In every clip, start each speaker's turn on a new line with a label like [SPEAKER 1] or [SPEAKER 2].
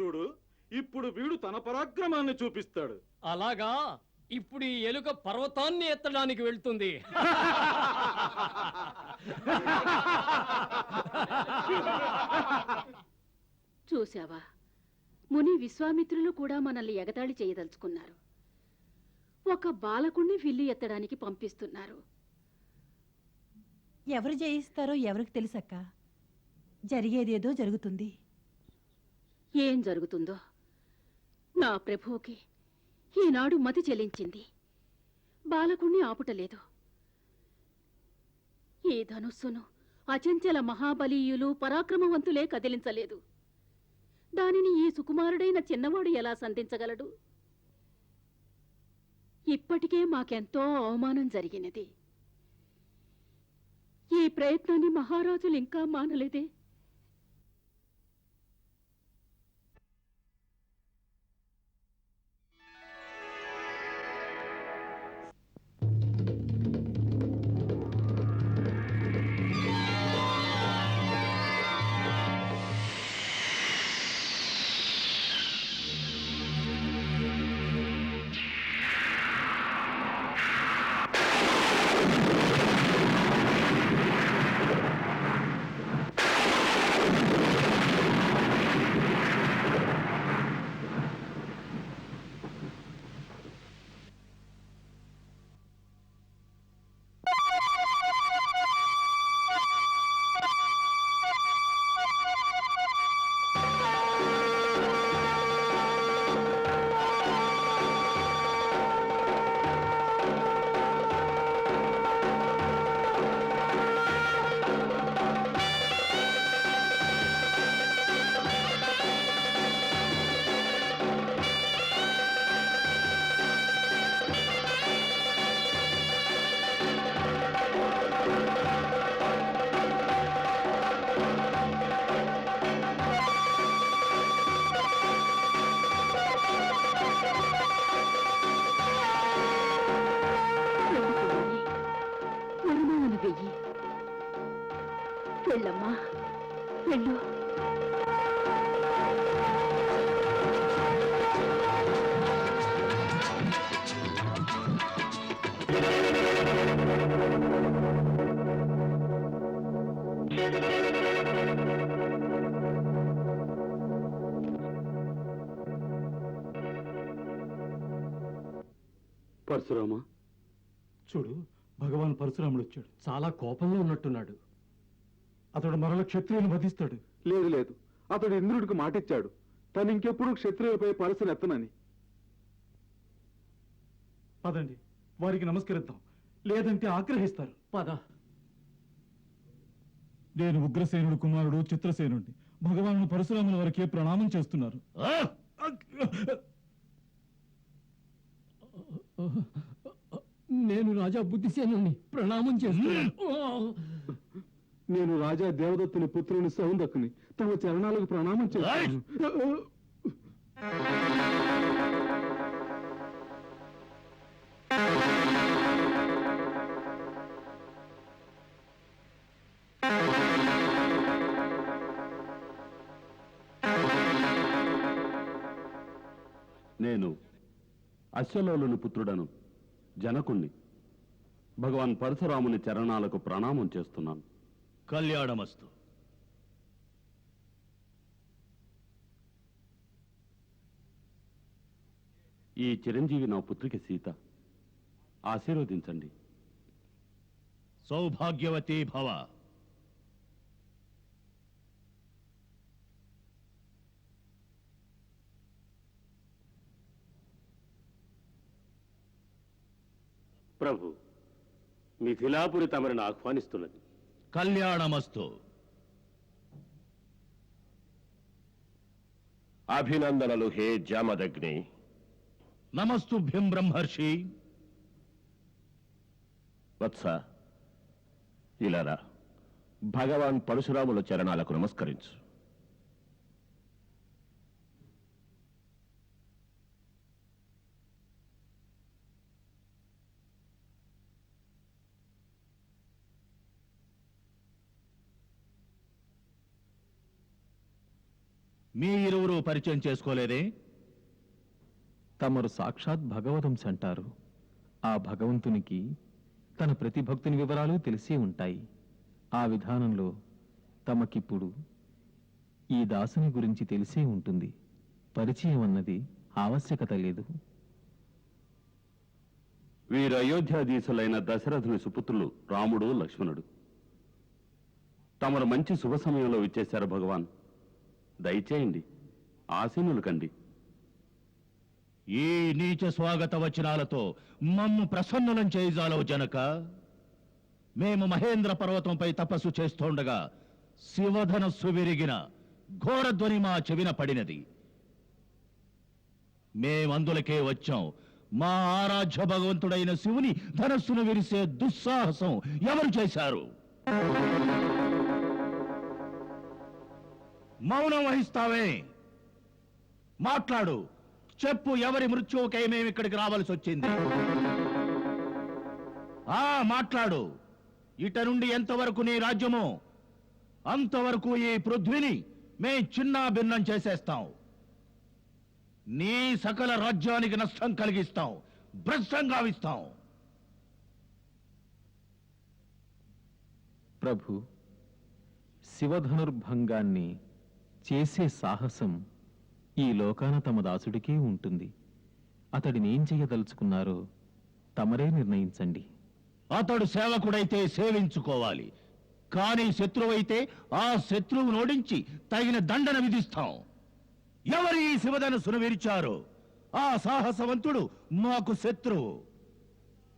[SPEAKER 1] చూడు ఇప్పుడు వీడు తన పరాక్రమాన్ని చూపిస్తాడు.
[SPEAKER 2] అలాగా? ఇప్పుడు ఈ ఎలుక పర్వతాన్ని ఎత్తడానికి వెళ్తుంది.
[SPEAKER 3] చూశావా? ముని విశ్వామిత్రులు కూడా మనల్ని ఎగతాళి చేయదలుచుకున్నారు. ఒక బాలకుణ్ణి విల్లు ఎత్తడానికి పంపిస్తున్నారు.
[SPEAKER 4] ఎవరు జయిస్తారో ఎవరికి తెలుసక్క? జరిగేదేదో జరుగుతుంది.
[SPEAKER 3] ఏం జరుగుతుందో? నా ప్రభువుకి ఈనాడు మతి చెలించింది. బాలకుణ్ణి ఆపుటలేదు. ఈ ధనుస్సును అచంచల మహాబలీయులు పరాక్రమవంతులే కదిలించలేదు. దానిని ఈ సుకుమారుడైన చిన్నవాడు ఎలా సంధించగలడు? ఇప్పటికే మాకెంతో అవమానం జరిగినది. ఈ ప్రయత్నాన్ని మహారాజులు ఇంకా మానలేదే? వెళ్ళమ్మా. వెళ్ళు.
[SPEAKER 1] పరశురామా?
[SPEAKER 5] చూడు భగవాన్ పరశురాముడు వచ్చాడు
[SPEAKER 2] చాలా కోపంలో ఉన్నట్టున్నాడు.
[SPEAKER 5] అతడు మరల క్షత్రియుని వధిస్తాడు.
[SPEAKER 1] లేదు లేదు. అతడు ఇంద్రుడికి మాటిచ్చాడు. తను ఇంకెప్పుడు క్షత్రియులపై పరసను ఎత్తనని
[SPEAKER 5] పదండి వారికి నమస్కరిద్దాం. లేదంటే ఆగ్రహిస్తారు.
[SPEAKER 2] పద.
[SPEAKER 5] నేను ఉగ్రసేనుడు కుమారుడు చిత్రసేనుడి భగవాను పరశురాముల వారికి ప్రణామం చేస్తున్నారు.
[SPEAKER 2] నేను రాజా బుద్ధిసేనుని ప్రణామం చేస్తున్నాను
[SPEAKER 1] నేను రాజా దేవదత్తుని పుత్రుని సౌందక్కుని తమ చరణాలకు ప్రణామం చేస్తాను.
[SPEAKER 6] నేను అశ్వలోలుని పుత్రుడను జనకుణ్ణి భగవాన్ పరశురాముని చరణాలకు ప్రణామం చేస్తున్నాను.
[SPEAKER 7] కళ్యాణమస్తు.
[SPEAKER 6] ఈ చిరంజీవి నా పుత్రిక సీత. ఆశీర్వదించండి.
[SPEAKER 7] సౌభాగ్యవతి భవ.
[SPEAKER 8] ప్రభు మిథిలాపురి తమరిని ఆహ్వానిస్తున్నది.
[SPEAKER 7] కళ్యాణమస్తు.
[SPEAKER 8] అభినందనలు హే జామదగ్ని.
[SPEAKER 7] నమస్తుభ్యం బ్రహ్మర్షి.
[SPEAKER 8] వత్స ఇలారా భగవాన్ పరశురాముల చరణాలకు నమస్కరించు.
[SPEAKER 7] మీ ఇరువురు పరిచయం చేసుకోలేదే?
[SPEAKER 1] తమరు సాక్షాత్ భగవదంశ అంటారు ఆ భగవంతునికి తన ప్రతి భక్తుని వివరాలు తెలిసే ఉంటాయి. ఆ విధానంలో తమకిప్పుడు ఈ దాసుని గురించి తెలిసే ఉంటుంది. పరిచయం అన్నది ఆవశ్యకత లేదు.
[SPEAKER 6] వీరు అయోధ్యాధీశులైన దశరథుని సుపుత్రులు రాముడు లక్ష్మణుడు. తమరు మంచి శుభ సమయంలో విచ్చేశారు భగవాన్. దయచేయండి. ఆసీనులు కండి
[SPEAKER 7] ఈ నీచ స్వాగత వచనాలతో మమ్ము ప్రసన్నులం చేయజాలవు జనక. మేము మహేంద్ర పర్వతంపై తపస్సు చేస్తుండగా శివధనస్సు విరిగిన ఘోరధ్వని మా చెవిన పడినది. మేమందులకే వచ్చాం. మా ఆరాధ్య భగవంతుడైన శివుని ధనస్సును విరిసే దుస్సాహసం ఎవరు చేశారు? మౌనం వహిస్తావే. మాట్లాడు. చెప్పు ఎవరి మృత్యువుకై మేము ఇక్కడికి రావాల్సి వచ్చింది. ఆ మాట్లాడు. ఇట నుండి ఎంతవరకు నీ రాజ్యమో? అంతవరకు ఈ పృథ్వీని మేం చిన్న భిన్నం చేసేస్తాం. నీ సకల రాజ్యానికి నష్టం కలిగిస్తాం. భ్రష్టం గావిస్తాం
[SPEAKER 1] ప్రభు శివధనుర్భంగాన్ని చేసే సాహసం ఈ లోకాన తమ దాసుడికే ఉంటుంది. అతడినేం చేయదలుచుకున్నారో తమరే నిర్ణయించండి.
[SPEAKER 7] అతడు సేవకుడైతే సేవించుకోవాలి. కానీ శత్రువైతే ఆ శత్రువు నోడించి తగిన దండన విధిస్తాం. ఎవరు ఈ శివధనసును విరిచారు ఆ సాహసవంతుడు మాకు శత్రువు.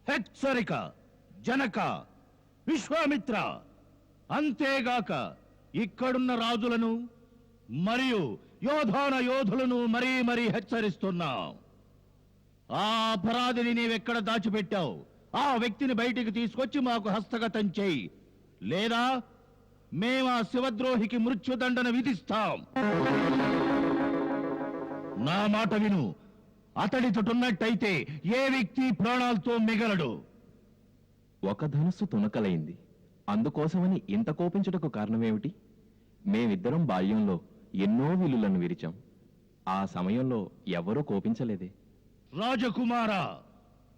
[SPEAKER 7] హెచ్చరిక జనక విశ్వామిత్ర అంతేగాక ఇక్కడున్న రాజులను మరియు యోధాన యోధులను మరీ మరీ హెచ్చరిస్తున్నాం ఆ అపరాధిని నీవెక్కడ దాచిపెట్టావు? ఆ వ్యక్తిని బయటికి తీసుకొచ్చి మాకు హస్తగతం చేయి. లేదా మేము ఆ శివద్రోహికి మృత్యుదండన విధిస్తాం. నా మాట విను. అతడితోటున్నట్టయితే ఏ వ్యక్తి ప్రాణాలతో మిగలడు?
[SPEAKER 1] ఒక ధనుస్సు తునకలైంది. అందుకోసమని ఇంత కోపించుటకు కారణమేమిటి? మేమిద్దరం బాల్యంలో ఎన్నో విల్లులను విరిచాం. ఆ సమయంలో ఎవరూ కోపించలేదే.
[SPEAKER 7] రాజకుమార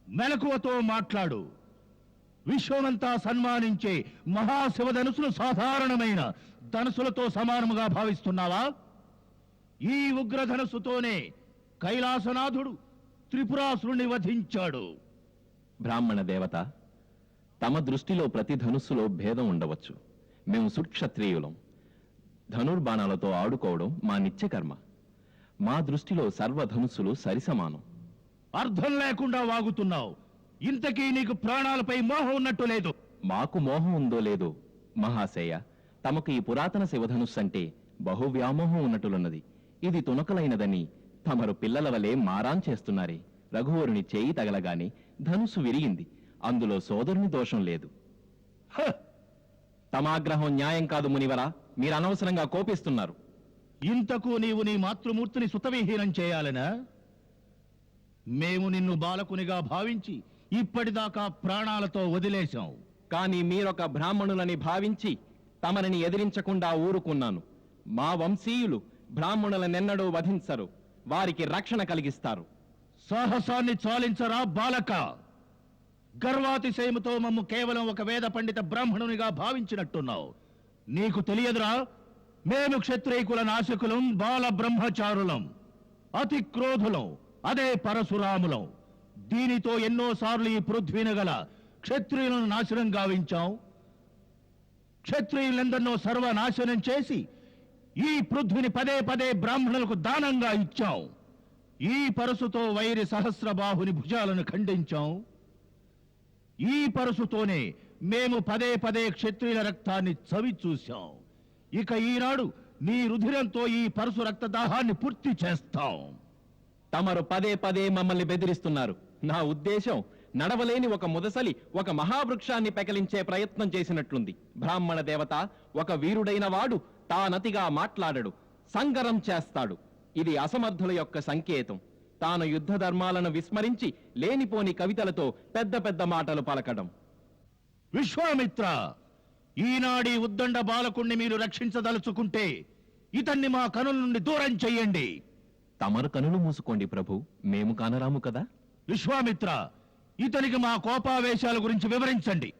[SPEAKER 7] మెలకువతో మాట్లాడు. విశ్వమంతా సన్మానించే మహాశివధనుసులు సాధారణమైన ధనుసులతో సమానముగా భావిస్తున్నావా? ఈ ఉగ్రధనుసుతోనే కైలాసనాథుడు త్రిపురాసురుణ్ణి వధించాడు.
[SPEAKER 1] బ్రాహ్మణ దేవత తమ దృష్టిలో ప్రతి ధనుస్సులో భేదం ఉండవచ్చు. మేము సుక్షత్రియులం. ధనుర్బాణాలతో ఆడుకోవడం మా నిత్యకర్మ. మా దృష్టిలో సర్వధనుస్సులు సరిసమానం.
[SPEAKER 7] అర్థం లేకుండా వాగుతున్నావు. ఇంతకీ నీకు ప్రాణాలపై మోహం ఉన్నట్టు లేదు.
[SPEAKER 1] మాకు మోహం ఉందో లేదో మహాశయ తమకు ఈ పురాతన శివధనుస్సు అంటే బహు వ్యామోహం ఉన్నట్టులున్నది. ఇది తునకలైనదని తమరు పిల్లల వలె మారాన్ చేస్తున్నారే. రఘువరుని చేయి తగలగానే ధనుస్సు విరిగింది. అందులో సోదరుని దోషం లేదు.
[SPEAKER 7] హ!
[SPEAKER 1] తమ ఆగ్రహం న్యాయం కాదు మునివరా మీరు అనవసరంగా కోపిస్తున్నారు.
[SPEAKER 7] ఇంతకు నీవు నీ మాతృమూర్తిని సుతవిహీనం చేయాలనా? మేము నిన్ను బాలకునిగా భావించి ఇప్పటిదాకా ప్రాణాలతో వదిలేశాం.
[SPEAKER 1] కానీ మీరొక బ్రాహ్మణులని భావించి తమరిని ఎదిరించకుండా ఊరుకున్నాను. మా వంశీయులు బ్రాహ్మణులనెన్నడూ వధించరు వారికి రక్షణ కలిగిస్తారు.
[SPEAKER 7] సాహసాన్ని చాలించరా బాలక! గర్వాతిశయముతో మమ్ము కేవలం ఒక వేద పండిత బ్రాహ్మణునిగా భావించినట్టున్నావు. నీకు తెలియదురా మేము క్షత్రియకుల నాశకులం బాల బ్రహ్మచారులం అతి క్రోధులం అదే పరశురాములం. దీనితో ఎన్నోసార్లు ఈ పృథ్వీని గల క్షత్రియులను నాశనం గావించాం క్షత్రియులందరినో సర్వనాశనం చేసి ఈ పృథ్విని పదే పదే బ్రాహ్మణులకు దానంగా ఇచ్చాం ఈ పరసుతో వైరి సహస్రబాహుని భుజాలను ఖండించాం ఈ పరసుతోనే మేము పదే పదే క్షత్రియుల రక్తాన్ని చవి చూశాం. ఇక ఈనాడు నీ రుధిరంతో ఈ పరసు రక్తదాహాన్ని పూర్తి చేస్తాం.
[SPEAKER 1] తమరు పదే పదే మమ్మల్ని బెదిరిస్తున్నారు. నా ఉద్దేశం నడవలేని ఒక ముదసలి ఒక మహావృక్షాన్ని పెకలించే ప్రయత్నం చేసినట్లుంది. బ్రాహ్మణ దేవత ఒక వీరుడైన వాడు తానతిగా మాట్లాడడు సంగరం చేస్తాడు. ఇది అసమర్థుల యొక్క సంకేతం. తాను యుద్ధ ధర్మాలను విస్మరించి లేనిపోని కవితలతో పెద్ద పెద్ద మాటలు పలకడం.
[SPEAKER 7] విశ్వామిత్ర ఈనాడి ఉద్దండ బాలకుణ్ణి మీరు రక్షించదలుచుకుంటే ఇతన్ని మా కనుల నుండి దూరం చెయ్యండి.
[SPEAKER 1] తమరు కనులు మూసుకోండి ప్రభు మేము కానరాము కదా?
[SPEAKER 7] విశ్వామిత్ర ఇతనికి మా కోపావేశాల గురించి వివరించండి.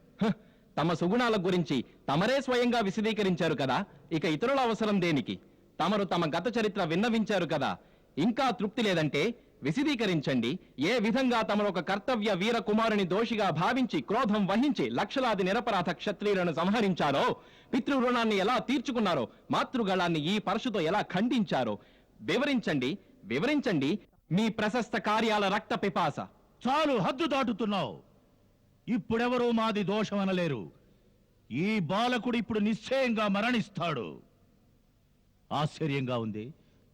[SPEAKER 1] తమ సుగుణాల గురించి తమరే స్వయంగా విశదీకరించారు కదా? ఇక ఇతరుల అవసరం దేనికి? తమరు తమ గత చరిత్ర విన్నవించారు కదా? ఇంకా తృప్తి లేదంటే విశదీకరించండి. ఏ విధంగా తమరు ఒక కర్తవ్య వీర కుమారుని దోషిగా భావించి క్రోధం వహించి లక్షలాది నిరపరాధ క్షత్రియులను సంహరించారో పితృ రుణాన్ని ఎలా తీర్చుకున్నారో మాతృగళాన్ని ఈ పరశుతో ఎలా ఖండించారో వివరించండి. వివరించండి. మీ ప్రశస్త కార్యాల రక్త పిపాస.
[SPEAKER 7] చాలు హద్దు దాటుతున్నావు. ఇప్పుడెవరూ మాది దోషం అనలేరు ఈ బాలకుడు ఇప్పుడు నిశ్చయంగా మరణిస్తాడు. ఆశ్చర్యంగా ఉంది.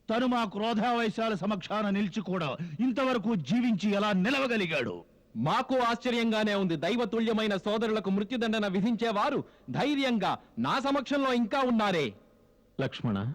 [SPEAKER 7] తను మా క్రోధావైశాల సమక్షాన నిలిచి కూడా ఇంతవరకు జీవించి ఎలా నిలవగలిగాడు?
[SPEAKER 1] మాకు ఆశ్చర్యంగానే ఉంది. దైవతుల్యమైన సోదరులకు మృత్యుదండన విధించేవారు ధైర్యంగా నా సమక్షంలో ఇంకా ఉన్నారే.
[SPEAKER 9] లక్ష్మణ